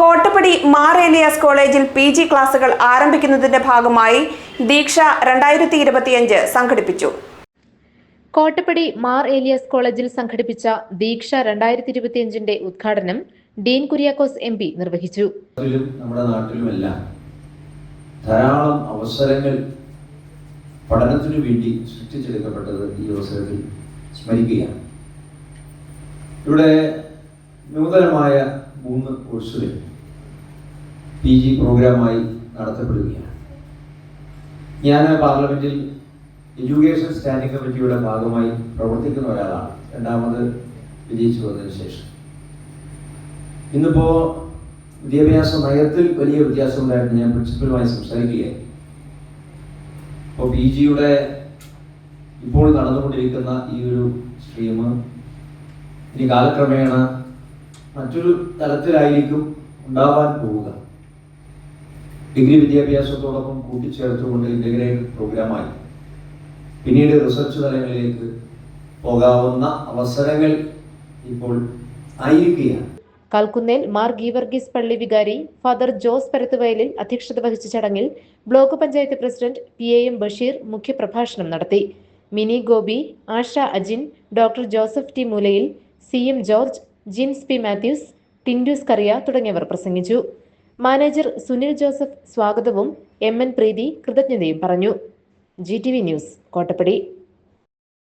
കോട്ടപ്പടി മാർ ഏലിയാസ് കോളേജിൽ P G ക്ലാസുകൾ ആരംഭിക്കുന്നതിന്റെ ഭാഗമായി ദീക്ഷ രണ്ടായിരത്തി ഇരുപത്തിയഞ്ച് സംഘടിപ്പിച്ചു. കോട്ടപ്പടി മാർ ഏലിയാസ് കോളേജിൽ സംഘടിപ്പിച്ച ദീക്ഷ രണ്ടായിരത്തി ഇരുപത്തിയഞ്ചിന്റെ ഉദ്ഘാടനം ഡീൻ കുര്യാക്കോസ് എം പി നിർവഹിച്ചു. നമ്മുടെ നാട്ടിലുമെല്ലാം ധാരാളം അവസരങ്ങൾ പഠനത്തിനു വേണ്ടി സൃഷ്ടിച്ചെടുക്കപ്പെട്ടത് ഈ അവസരത്തിൽ സ്മരിക്കുകയാണ്. ഇവിടെ നൂതനമായ മൂന്ന് കോഴ്സുകൾ പി ജി പ്രോഗ്രാമായി നടത്തപ്പെടുകയാണ്. ഞാൻ പാർലമെന്റിൽ എഡ്യൂക്കേഷൻ സ്റ്റാൻഡിംഗ് കമ്മിറ്റിയുടെ ഭാഗമായി പ്രവർത്തിക്കുന്ന ഒരാളാണ്. രണ്ടാമത് വിജയിച്ചു വന്നതിന് ശേഷം. ഇന്നിപ്പോ വിദ്യാഭ്യാസ നയത്തിൽ വലിയ വ്യത്യാസം ഉണ്ടായിരുന്നു ഞാൻ പ്രിൻസിപ്പലുമായി സംസാരിക്കുകയായി. ഇപ്പോൾ പി ജിയുടെ ഇപ്പോൾ നടന്നുകൊണ്ടിരിക്കുന്ന ഈ ഒരു സ്ട്രീം ഇനി കാലക്രമേണ മറ്റൊരു തലത്തിലായിരിക്കും ഉണ്ടാവാൻ പോവുക. ഡിഗ്രി വിദ്യാഭ്യാസത്തോടൊപ്പം കൂട്ടിച്ചേർത്തുകൊണ്ട് ഇന്റഗ്രേറ്റഡ് പ്രോഗ്രാമായി. പിന്നീട് റിസർച്ച് തലങ്ങളിലേക്ക് പോകാവുന്ന അവസരങ്ങൾ ഇപ്പോൾ ആയിരിക്കുകയാണ് കൽക്കുന്നേൽ മാർ ഗീവർഗീസ് പള്ളി വികാരി ഫാദർ ജോസ് പരത്തുവയലിൽ അധ്യക്ഷത വഹിച്ച ചടങ്ങിൽ block panchayat president P A M Basheer മുഖ്യപ്രഭാഷണം നടത്തി. Mini Gopi Asha Ajin doctor Joseph T Moolayil C M George Jims P Mathews Tindus Kariya തുടങ്ങിയവർ പ്രസംഗിച്ചു. മാനേജർ സുനിൽ ജോസഫ് സ്വാഗതവും എം എൻ പ്രീതി കൃതജ്ഞതയും പറഞ്ഞു. G T V news Kottappady.